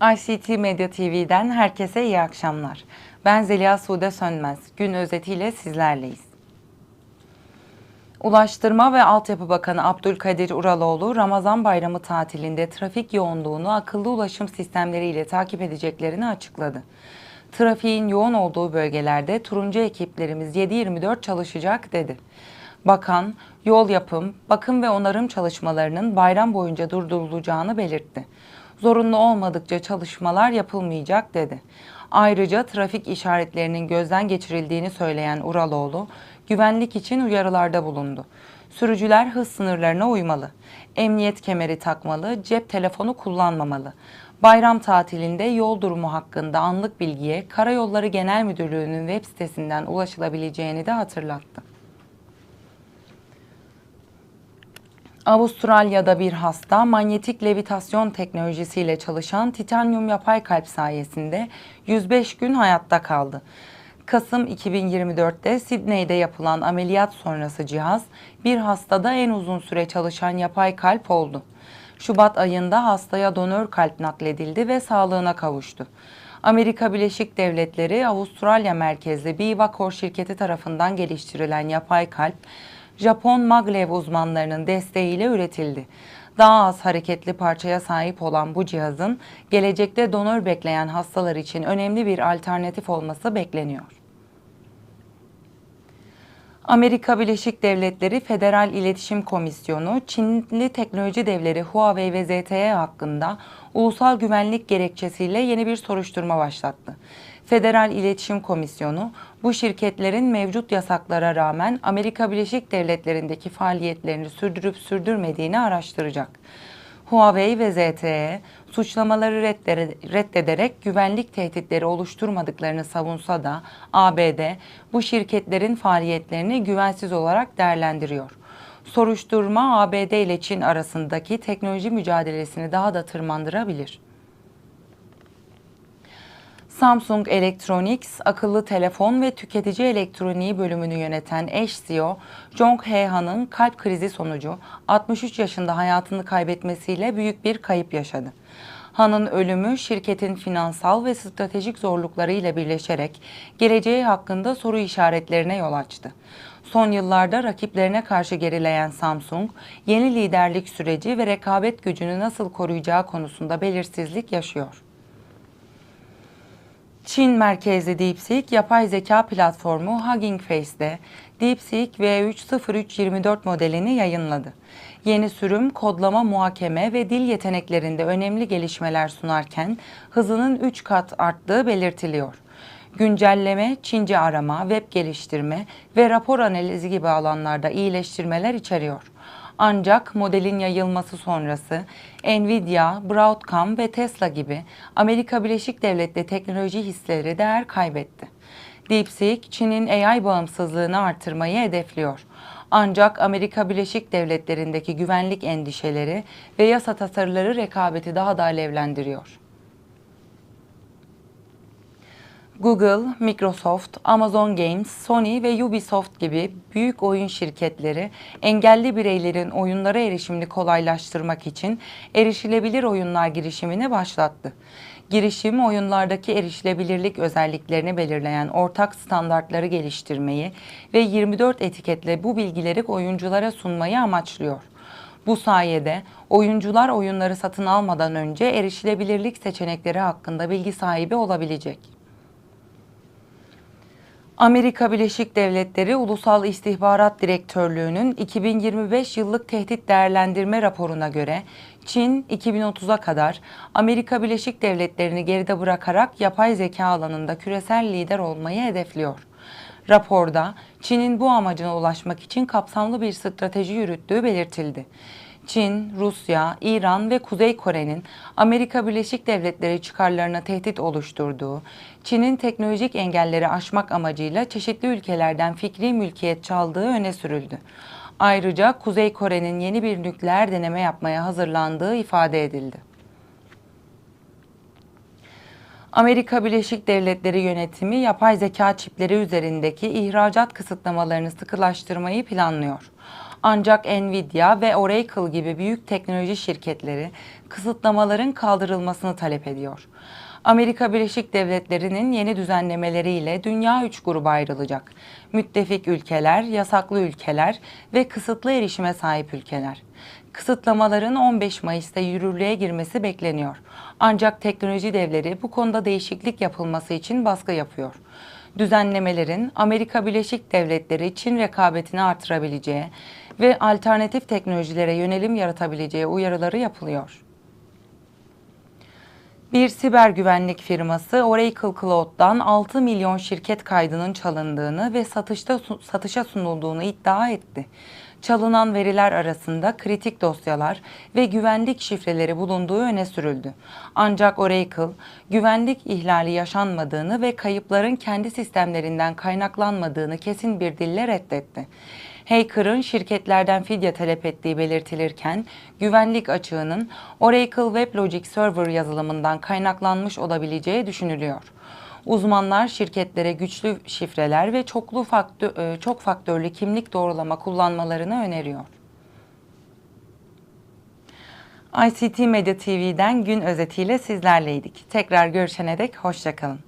ICT Medya TV'den herkese iyi akşamlar. Ben Zeliha Sude Sönmez. Gün özetiyle sizlerleyiz. Ulaştırma ve Altyapı Bakanı Abdülkadir Uraloğlu, Ramazan bayramı tatilinde trafik yoğunluğunu akıllı ulaşım sistemleriyle takip edeceklerini açıkladı. Trafiğin yoğun olduğu bölgelerde turuncu ekiplerimiz 7-24 çalışacak dedi. Bakan, yol yapım, bakım ve onarım çalışmalarının bayram boyunca durdurulacağını belirtti. Zorunlu olmadıkça çalışmalar yapılmayacak dedi. Ayrıca trafik işaretlerinin gözden geçirildiğini söyleyen Uraloğlu, güvenlik için uyarılarda bulundu. Sürücüler hız sınırlarına uymalı. Emniyet kemeri takmalı, cep telefonu kullanmamalı. Bayram tatilinde yol durumu hakkında anlık bilgiye Karayolları Genel Müdürlüğü'nün web sitesinden ulaşılabileceğini de hatırlattı. Avustralya'da bir hasta manyetik levitasyon teknolojisiyle çalışan titanyum yapay kalp sayesinde 105 gün hayatta kaldı. Kasım 2024'te Sidney'de yapılan ameliyat sonrası cihaz bir hastada en uzun süre çalışan yapay kalp oldu. Şubat ayında hastaya donör kalp nakledildi ve sağlığına kavuştu. Amerika Birleşik Devletleri Avustralya merkezli Bivacor şirketi tarafından geliştirilen yapay kalp Japon maglev uzmanlarının desteğiyle üretildi. Daha az hareketli parçaya sahip olan bu cihazın gelecekte donör bekleyen hastalar için önemli bir alternatif olması bekleniyor. Amerika Birleşik Devletleri Federal İletişim Komisyonu, Çinli teknoloji devleri Huawei ve ZTE hakkında ulusal güvenlik gerekçesiyle yeni bir soruşturma başlattı. Federal İletişim Komisyonu, bu şirketlerin mevcut yasaklara rağmen Amerika Birleşik Devletleri'ndeki faaliyetlerini sürdürüp sürdürmediğini araştıracak. Huawei ve ZTE suçlamaları reddederek güvenlik tehditleri oluşturmadıklarını savunsa da ABD bu şirketlerin faaliyetlerini güvensiz olarak değerlendiriyor. Soruşturma ABD ile Çin arasındaki teknoloji mücadelesini daha da tırmandırabilir. Samsung Electronics, akıllı telefon ve tüketici elektroniği bölümünü yöneten eş CEO Jong Hae-han'ın kalp krizi sonucu 63 yaşında hayatını kaybetmesiyle büyük bir kayıp yaşadı. Han'ın ölümü şirketin finansal ve stratejik zorluklarıyla birleşerek geleceği hakkında soru işaretlerine yol açtı. Son yıllarda rakiplerine karşı gerileyen Samsung, yeni liderlik süreci ve rekabet gücünü nasıl koruyacağı konusunda belirsizlik yaşıyor. Çin merkezli DeepSeek yapay zeka platformu Hugging Face'de DeepSeek V30324 modelini yayınladı. Yeni sürüm kodlama, muhakeme ve dil yeteneklerinde önemli gelişmeler sunarken hızının 3 kat arttığı belirtiliyor. Güncelleme, Çince arama, web geliştirme ve rapor analizi gibi alanlarda iyileştirmeler içeriyor. Ancak modelin yayılması sonrası Nvidia, Broadcom ve Tesla gibi Amerika Birleşik Devletleri teknoloji hisseleri değer kaybetti. DeepSeek, Çin'in AI bağımsızlığını artırmayı hedefliyor. Ancak Amerika Birleşik Devletleri'ndeki güvenlik endişeleri ve yasa tasarıları rekabeti daha da alevlendiriyor. Google, Microsoft, Amazon Games, Sony ve Ubisoft gibi büyük oyun şirketleri engelli bireylerin oyunlara erişimini kolaylaştırmak için erişilebilir oyunlar girişimini başlattı. Girişim oyunlardaki erişilebilirlik özelliklerini belirleyen ortak standartları geliştirmeyi ve 24 etiketle bu bilgileri oyunculara sunmayı amaçlıyor. Bu sayede oyuncular oyunları satın almadan önce erişilebilirlik seçenekleri hakkında bilgi sahibi olabilecek. Amerika Birleşik Devletleri Ulusal İstihbarat Direktörlüğü'nün 2025 yıllık tehdit değerlendirme raporuna göre Çin 2030'a kadar Amerika Birleşik Devletleri'ni geride bırakarak yapay zeka alanında küresel lider olmayı hedefliyor. Raporda Çin'in bu amacına ulaşmak için kapsamlı bir strateji yürüttüğü belirtildi. Çin, Rusya, İran ve Kuzey Kore'nin Amerika Birleşik Devletleri çıkarlarına tehdit oluşturduğu, Çin'in teknolojik engelleri aşmak amacıyla çeşitli ülkelerden fikri mülkiyet çaldığı öne sürüldü. Ayrıca Kuzey Kore'nin yeni bir nükleer deneme yapmaya hazırlandığı ifade edildi. Amerika Birleşik Devletleri yönetimi yapay zeka çipleri üzerindeki ihracat kısıtlamalarını sıkılaştırmayı planlıyor. Ancak Nvidia ve Oracle gibi büyük teknoloji şirketleri kısıtlamaların kaldırılmasını talep ediyor. Amerika Birleşik Devletleri'nin yeni düzenlemeleriyle dünya üç gruba ayrılacak. Müttefik ülkeler, yasaklı ülkeler ve kısıtlı erişime sahip ülkeler. Kısıtlamaların 15 Mayıs'ta yürürlüğe girmesi bekleniyor. Ancak teknoloji devleri bu konuda değişiklik yapılması için baskı yapıyor. Düzenlemelerin Amerika Birleşik Devletleri Çin rekabetini artırabileceği ve alternatif teknolojilere yönelim yaratabileceği uyarıları yapılıyor. Bir siber güvenlik firması Oracle Cloud'dan 6 milyon şirket kaydının çalındığını ve satışta satışa sunulduğunu iddia etti. Çalınan veriler arasında kritik dosyalar ve güvenlik şifreleri bulunduğu öne sürüldü. Ancak Oracle, güvenlik ihlali yaşanmadığını ve kayıpların kendi sistemlerinden kaynaklanmadığını kesin bir dille reddetti. Hacker'ın şirketlerden fidye talep ettiği belirtilirken, güvenlik açığının Oracle WebLogic Server yazılımından kaynaklanmış olabileceği düşünülüyor. Uzmanlar şirketlere güçlü şifreler ve çoklu faktör, çok faktörlü kimlik doğrulama kullanmalarını öneriyor. ICT Medya TV'den gün özetiyle sizlerleydik. Tekrar görüşene dek hoşçakalın.